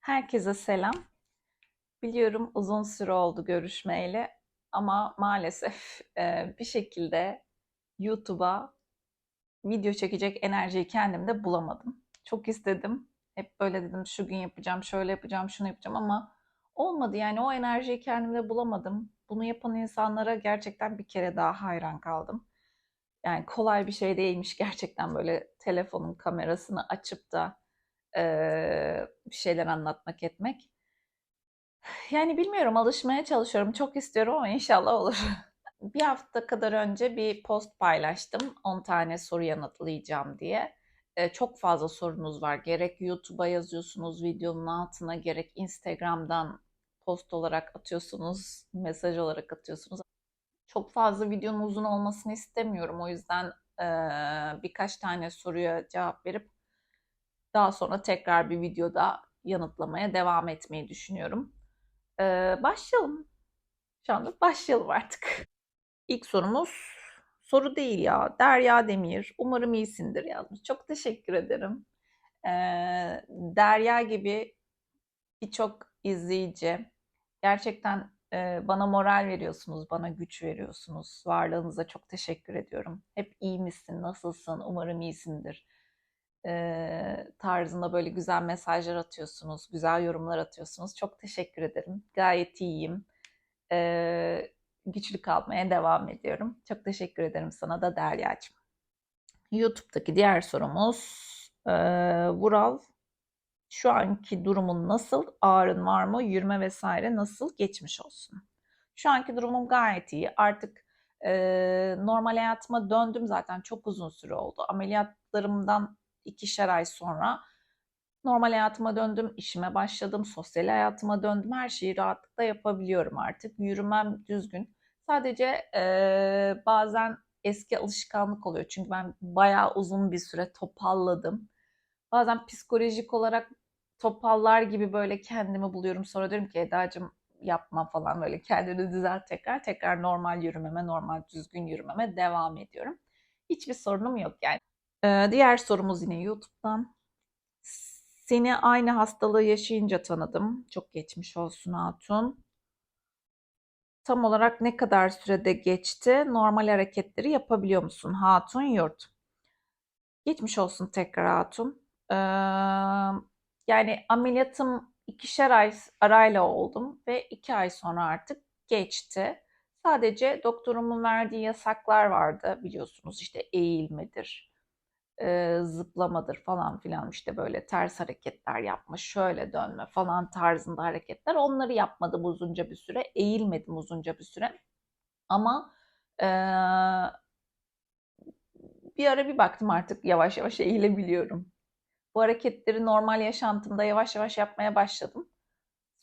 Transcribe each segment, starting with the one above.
Herkese selam. Biliyorum uzun süre oldu görüşmeyeli ama maalesef e, bir şekilde YouTube'a video çekecek enerjiyi kendimde bulamadım. Çok istedim. Hep böyle dedim şu gün yapacağım, şöyle yapacağım, şunu yapacağım ama olmadı yani o enerjiyi kendimde bulamadım. Bunu yapan insanlara gerçekten bir kere daha hayran kaldım. Yani kolay bir şey değilmiş gerçekten böyle telefonun kamerasını açıp da bir şeyler anlatmak etmek. Yani bilmiyorum alışmaya çalışıyorum. Çok istiyorum ama inşallah olur. Bir hafta kadar önce bir post paylaştım. 10 tane soru yanıtlayacağım diye. Eee, çok fazla sorunuz var. Gerek YouTube'a yazıyorsunuz videonun altına, gerek Instagram'dan post olarak atıyorsunuz, mesaj olarak atıyorsunuz. Çok fazla videonun uzun olmasını istemiyorum. O yüzden eee, birkaç tane soruya cevap verip daha sonra tekrar bir videoda yanıtlamaya devam etmeyi düşünüyorum. Ee, başlayalım. Şu anda başlayalım artık. İlk sorumuz soru değil ya. Derya Demir. Umarım iyisindir yazmış. Çok teşekkür ederim. Ee, Derya gibi birçok izleyici gerçekten e, bana moral veriyorsunuz, bana güç veriyorsunuz. Varlığınıza çok teşekkür ediyorum. Hep iyi misin, nasılsın, umarım iyisindir e, tarzında böyle güzel mesajlar atıyorsunuz, güzel yorumlar atıyorsunuz. Çok teşekkür ederim. Gayet iyiyim. E, güçlü kalmaya devam ediyorum. Çok teşekkür ederim sana da Derya'cığım. YouTube'daki diğer sorumuz e, Vural. Şu anki durumun nasıl? Ağrın var mı? Yürüme vesaire nasıl? Geçmiş olsun. Şu anki durumum gayet iyi. Artık e, normal hayatıma döndüm zaten çok uzun süre oldu. Ameliyatlarımdan ikişer ay sonra normal hayatıma döndüm, işime başladım, sosyal hayatıma döndüm. Her şeyi rahatlıkla yapabiliyorum artık. Yürümem düzgün. Sadece e, bazen eski alışkanlık oluyor. Çünkü ben bayağı uzun bir süre topalladım. Bazen psikolojik olarak topallar gibi böyle kendimi buluyorum. Sonra diyorum ki Eda'cığım yapma falan böyle kendini düzelt tekrar. Tekrar normal yürümeme, normal düzgün yürümeme devam ediyorum. Hiçbir sorunum yok yani. Ee, diğer sorumuz yine YouTube'dan. Seni aynı hastalığı yaşayınca tanıdım. Çok geçmiş olsun Hatun. Tam olarak ne kadar sürede geçti? Normal hareketleri yapabiliyor musun Hatun Yurt? Geçmiş olsun tekrar Hatun. Ee, yani ameliyatım ikişer ay arayla oldum ve iki ay sonra artık geçti. Sadece doktorumun verdiği yasaklar vardı biliyorsunuz işte eğilmedir, e, zıplamadır falan filan işte böyle ters hareketler yapma, şöyle dönme falan tarzında hareketler. Onları yapmadım uzunca bir süre, eğilmedim uzunca bir süre. Ama e, bir ara bir baktım artık yavaş yavaş eğilebiliyorum. Bu hareketleri normal yaşantımda yavaş yavaş yapmaya başladım.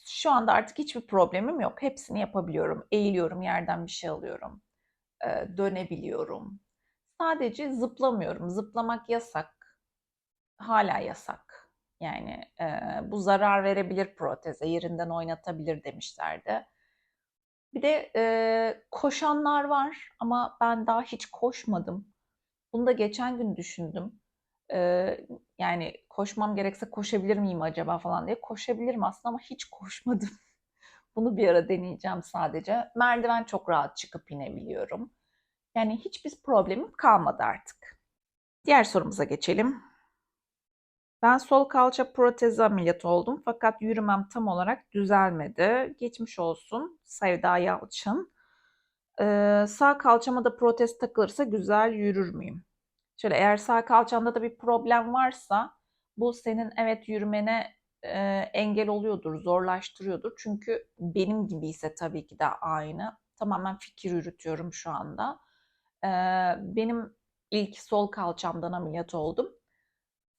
Şu anda artık hiçbir problemim yok. Hepsini yapabiliyorum. Eğiliyorum, yerden bir şey alıyorum. E, dönebiliyorum. Sadece zıplamıyorum. Zıplamak yasak. Hala yasak. Yani e, bu zarar verebilir proteze, yerinden oynatabilir demişlerdi. Bir de e, koşanlar var ama ben daha hiç koşmadım. Bunu da geçen gün düşündüm. E, yani koşmam gerekse koşabilir miyim acaba falan diye. Koşabilirim aslında ama hiç koşmadım. Bunu bir ara deneyeceğim sadece. Merdiven çok rahat çıkıp inebiliyorum. Yani hiçbir problemim kalmadı artık. Diğer sorumuza geçelim. Ben sol kalça protezi ameliyatı oldum fakat yürümem tam olarak düzelmedi. Geçmiş olsun Sevda Yalçın. Ee, sağ kalçama da protez takılırsa güzel yürür müyüm? Şöyle eğer sağ kalçanda da bir problem varsa bu senin evet yürümene e, engel oluyordur, zorlaştırıyordur. Çünkü benim gibi ise tabii ki de aynı. Tamamen fikir yürütüyorum şu anda. Benim ilk sol kalçamdan ameliyat oldum.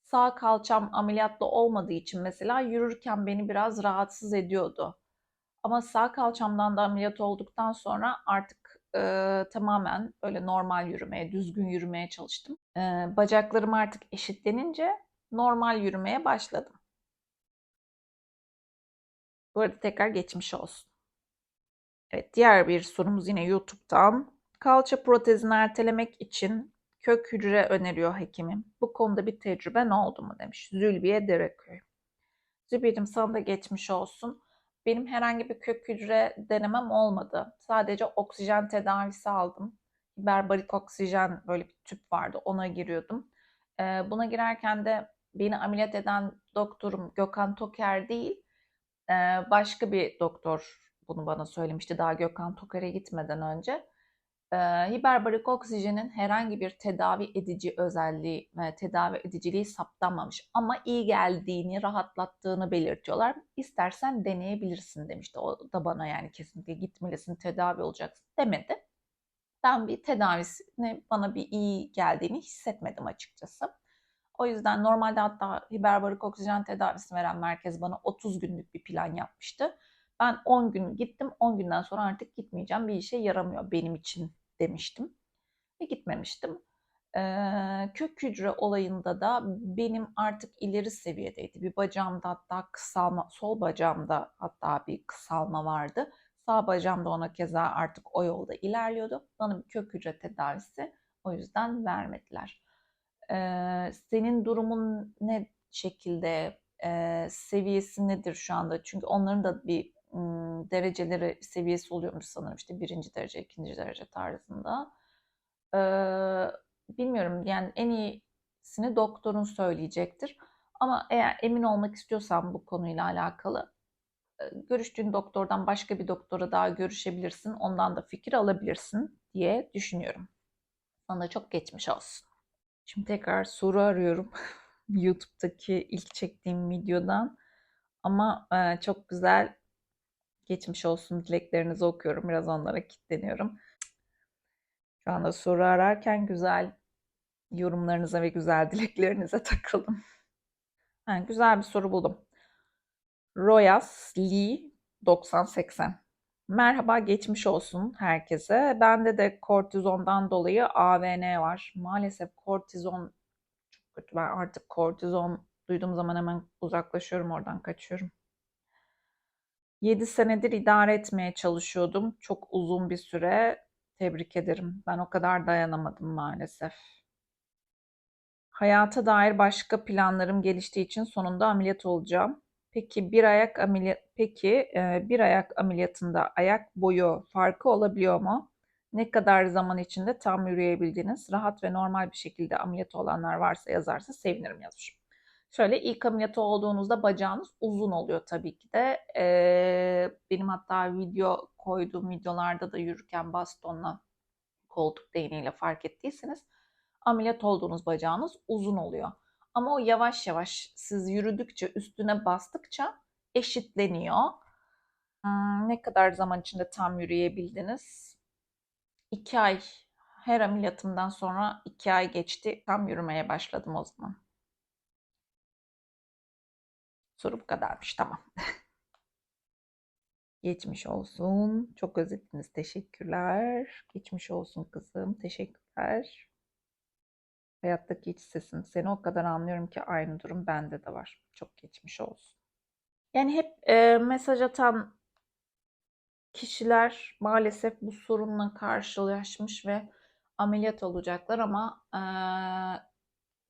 Sağ kalçam ameliyatlı olmadığı için mesela yürürken beni biraz rahatsız ediyordu. Ama sağ kalçamdan da ameliyat olduktan sonra artık e, tamamen böyle normal yürümeye, düzgün yürümeye çalıştım. E, bacaklarım artık eşitlenince normal yürümeye başladım. Bu arada tekrar geçmiş olsun. Evet, diğer bir sorumuz yine YouTube'dan. Kalça protezini ertelemek için kök hücre öneriyor hekimim. Bu konuda bir tecrüben oldu mu demiş. Zülbiye Dereköy. Zübeyir'im sana da geçmiş olsun. Benim herhangi bir kök hücre denemem olmadı. Sadece oksijen tedavisi aldım. Hiperbarik oksijen böyle bir tüp vardı. Ona giriyordum. Ee, buna girerken de beni ameliyat eden doktorum Gökhan Toker değil, ee, başka bir doktor bunu bana söylemişti daha Gökhan Toker'e gitmeden önce. Ee, hiperbarik oksijenin herhangi bir tedavi edici özelliği ve tedavi ediciliği saptanmamış ama iyi geldiğini, rahatlattığını belirtiyorlar. İstersen deneyebilirsin demişti. O da bana yani kesinlikle gitmelisin, tedavi olacaksın demedi. Ben bir tedavisini bana bir iyi geldiğini hissetmedim açıkçası. O yüzden normalde hatta hiperbarik oksijen tedavisi veren merkez bana 30 günlük bir plan yapmıştı. Ben 10 gün gittim. 10 günden sonra artık gitmeyeceğim. Bir işe yaramıyor benim için demiştim. Ve gitmemiştim. Ee, kök hücre olayında da benim artık ileri seviyedeydi. Bir bacağımda hatta kısalma, sol bacağımda hatta bir kısalma vardı. Sağ bacağımda ona keza artık o yolda ilerliyordu. Bana bir kök hücre tedavisi o yüzden vermediler. Ee, senin durumun ne şekilde, e, seviyesi nedir şu anda? Çünkü onların da bir dereceleri seviyesi oluyormuş sanırım işte birinci derece, ikinci derece tarzında. Bilmiyorum yani en iyisini doktorun söyleyecektir. Ama eğer emin olmak istiyorsan bu konuyla alakalı görüştüğün doktordan başka bir doktora daha görüşebilirsin. Ondan da fikir alabilirsin diye düşünüyorum. Sana çok geçmiş olsun. Şimdi tekrar soru arıyorum YouTube'daki ilk çektiğim videodan. Ama çok güzel geçmiş olsun dileklerinizi okuyorum. Biraz onlara kilitleniyorum. Şu anda soru ararken güzel yorumlarınıza ve güzel dileklerinize takıldım. Ha, güzel bir soru buldum. Royas Lee 9080. Merhaba geçmiş olsun herkese. Bende de kortizondan dolayı AVN var. Maalesef kortizon çok kötü. Ben artık kortizon duyduğum zaman hemen uzaklaşıyorum oradan kaçıyorum. 7 senedir idare etmeye çalışıyordum. Çok uzun bir süre. Tebrik ederim. Ben o kadar dayanamadım maalesef. Hayata dair başka planlarım geliştiği için sonunda ameliyat olacağım. Peki bir ayak ameliyat peki e, bir ayak ameliyatında ayak boyu farkı olabiliyor mu? Ne kadar zaman içinde tam yürüyebildiniz? Rahat ve normal bir şekilde ameliyat olanlar varsa yazarsa sevinirim yazmış. Şöyle ilk ameliyatı olduğunuzda bacağınız uzun oluyor tabii ki de. Ee, benim hatta video koyduğum videolarda da yürürken bastonla koltuk değneğiyle fark ettiyseniz ameliyat olduğunuz bacağınız uzun oluyor. Ama o yavaş yavaş siz yürüdükçe üstüne bastıkça eşitleniyor. Hmm, ne kadar zaman içinde tam yürüyebildiniz? İki ay her ameliyatımdan sonra iki ay geçti. Tam yürümeye başladım o zaman. Soru bu kadarmış. Tamam. Geçmiş olsun. Çok özettiniz. Teşekkürler. Geçmiş olsun kızım. Teşekkürler. Hayattaki iç sesin. Seni o kadar anlıyorum ki aynı durum bende de var. Çok geçmiş olsun. Yani hep e, mesaj atan kişiler maalesef bu sorunla karşılaşmış ve ameliyat olacaklar ama e,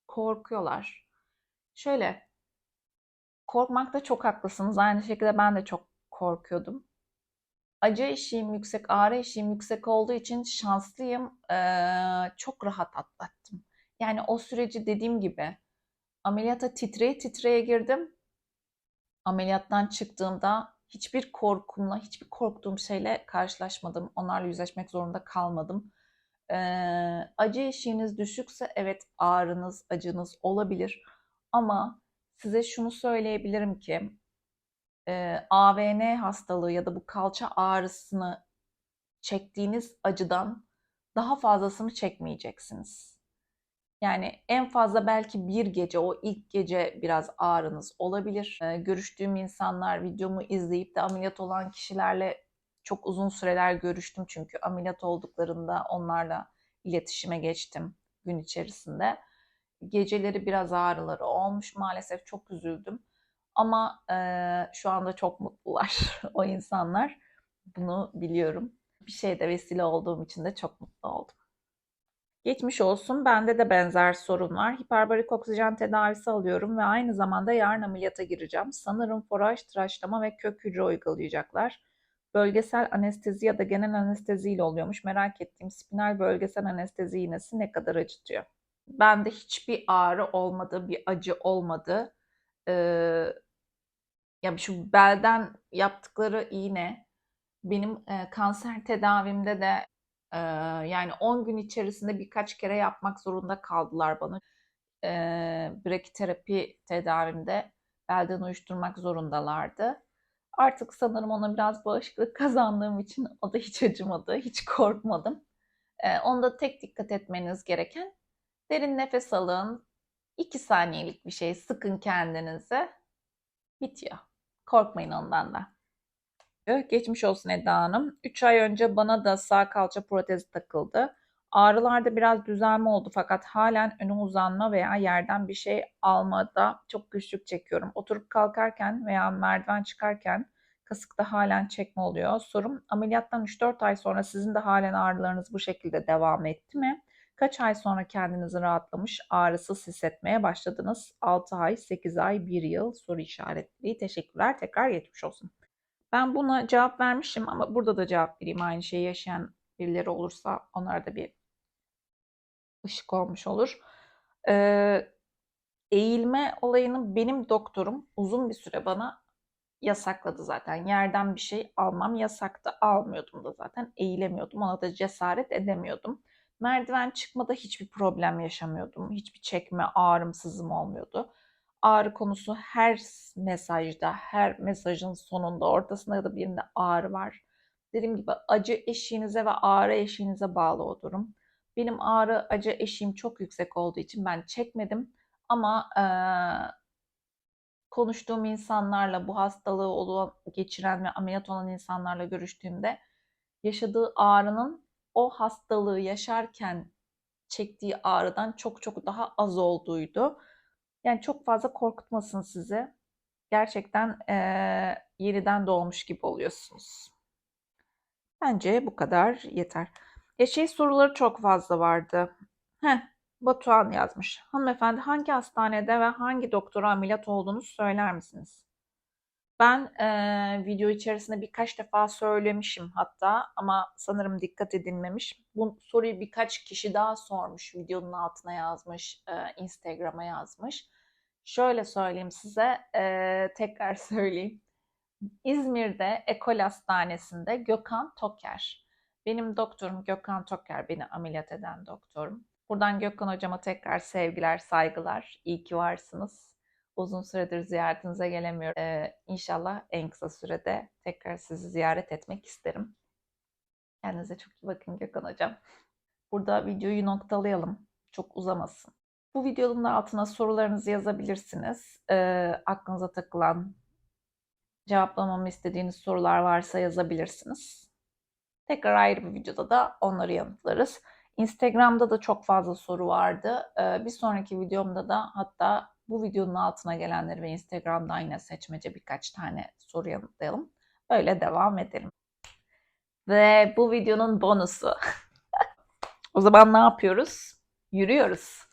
korkuyorlar. Şöyle Korkmakta çok haklısınız. Aynı şekilde ben de çok korkuyordum. Acı eşiğim yüksek, ağrı eşiğim yüksek olduğu için şanslıyım. Ee, çok rahat atlattım. Yani o süreci dediğim gibi ameliyata titreye titreye girdim. Ameliyattan çıktığımda hiçbir korkumla, hiçbir korktuğum şeyle karşılaşmadım. Onlarla yüzleşmek zorunda kalmadım. Ee, acı eşiğiniz düşükse evet ağrınız, acınız olabilir. Ama size şunu söyleyebilirim ki e, AVN hastalığı ya da bu kalça ağrısını çektiğiniz acıdan daha fazlasını çekmeyeceksiniz. Yani en fazla belki bir gece, o ilk gece biraz ağrınız olabilir. Ee, görüştüğüm insanlar, videomu izleyip de ameliyat olan kişilerle çok uzun süreler görüştüm. Çünkü ameliyat olduklarında onlarla iletişime geçtim gün içerisinde. Geceleri biraz ağrıları olmuş. Maalesef çok üzüldüm. Ama e, şu anda çok mutlular o insanlar. Bunu biliyorum. Bir şeyde vesile olduğum için de çok mutlu oldum. Geçmiş olsun. Bende de benzer sorun var. Hiperbarik oksijen tedavisi alıyorum ve aynı zamanda yarın ameliyata gireceğim. Sanırım foraj, tıraşlama ve kök hücre uygulayacaklar. Bölgesel anestezi ya da genel anestezi ile oluyormuş. Merak ettiğim spinal bölgesel anestezi iğnesi ne kadar acıtıyor? Bende hiçbir ağrı olmadı, bir acı olmadı. Ee, ya şu belden yaptıkları iğne benim e, kanser tedavimde de e, yani 10 gün içerisinde birkaç kere yapmak zorunda kaldılar bana. E, brakiterapi tedavimde belden uyuşturmak zorundalardı. Artık sanırım ona biraz bağışıklık kazandığım için o da hiç acımadı, hiç korkmadım. E, onda tek dikkat etmeniz gereken derin nefes alın. 2 saniyelik bir şey sıkın kendinize. Bitiyor. Korkmayın ondan da. Geçmiş olsun Eda Hanım. 3 ay önce bana da sağ kalça protezi takıldı. Ağrılarda biraz düzelme oldu fakat halen önü uzanma veya yerden bir şey almada çok güçlük çekiyorum. Oturup kalkarken veya merdiven çıkarken kasıkta halen çekme oluyor. Sorum ameliyattan 3-4 ay sonra sizin de halen ağrılarınız bu şekilde devam etti mi? Kaç ay sonra kendinizi rahatlamış, ağrısız hissetmeye başladınız? 6 ay, 8 ay, 1 yıl soru işaretleri. Teşekkürler. Tekrar geçmiş olsun. Ben buna cevap vermişim ama burada da cevap vereyim. Aynı şeyi yaşayan birileri olursa onlara da bir ışık olmuş olur. Ee, eğilme olayını benim doktorum uzun bir süre bana yasakladı zaten. Yerden bir şey almam yasaktı. Almıyordum da zaten. Eğilemiyordum. Ona da cesaret edemiyordum. Merdiven çıkmada hiçbir problem yaşamıyordum. Hiçbir çekme, ağrım, sızım olmuyordu. Ağrı konusu her mesajda, her mesajın sonunda, ortasında ya da birinde ağrı var. Dediğim gibi acı eşiğinize ve ağrı eşiğinize bağlı o durum. Benim ağrı acı eşiğim çok yüksek olduğu için ben çekmedim. Ama e, konuştuğum insanlarla bu hastalığı olan, geçiren ve ameliyat olan insanlarla görüştüğümde yaşadığı ağrının o hastalığı yaşarken çektiği ağrıdan çok çok daha az olduğuydu. Yani çok fazla korkutmasın sizi. Gerçekten e, yeniden doğmuş gibi oluyorsunuz. Bence bu kadar yeter. Ya şey soruları çok fazla vardı. Heh, Batuhan yazmış. Hanımefendi hangi hastanede ve hangi doktora ameliyat olduğunu söyler misiniz? Ben e, video içerisinde birkaç defa söylemişim hatta ama sanırım dikkat edilmemiş. Bu soruyu birkaç kişi daha sormuş, videonun altına yazmış, e, Instagram'a yazmış. Şöyle söyleyeyim size, e, tekrar söyleyeyim. İzmir'de Ekol Hastanesi'nde Gökhan Toker. Benim doktorum Gökhan Toker, beni ameliyat eden doktorum. Buradan Gökhan hocama tekrar sevgiler, saygılar. İyi ki varsınız. Uzun süredir ziyaretinize gelemiyorum. Ee, inşallah en kısa sürede tekrar sizi ziyaret etmek isterim. Kendinize çok iyi bakın Gökhan hocam. Burada videoyu noktalayalım. Çok uzamasın. Bu videonun altına sorularınızı yazabilirsiniz. Ee, aklınıza takılan, cevaplamamı istediğiniz sorular varsa yazabilirsiniz. Tekrar ayrı bir videoda da onları yanıtlarız. Instagram'da da çok fazla soru vardı. Ee, bir sonraki videomda da hatta bu videonun altına gelenleri ve Instagram'dan yine seçmece birkaç tane soru yanıtlayalım. Öyle devam edelim. Ve bu videonun bonusu. o zaman ne yapıyoruz? Yürüyoruz.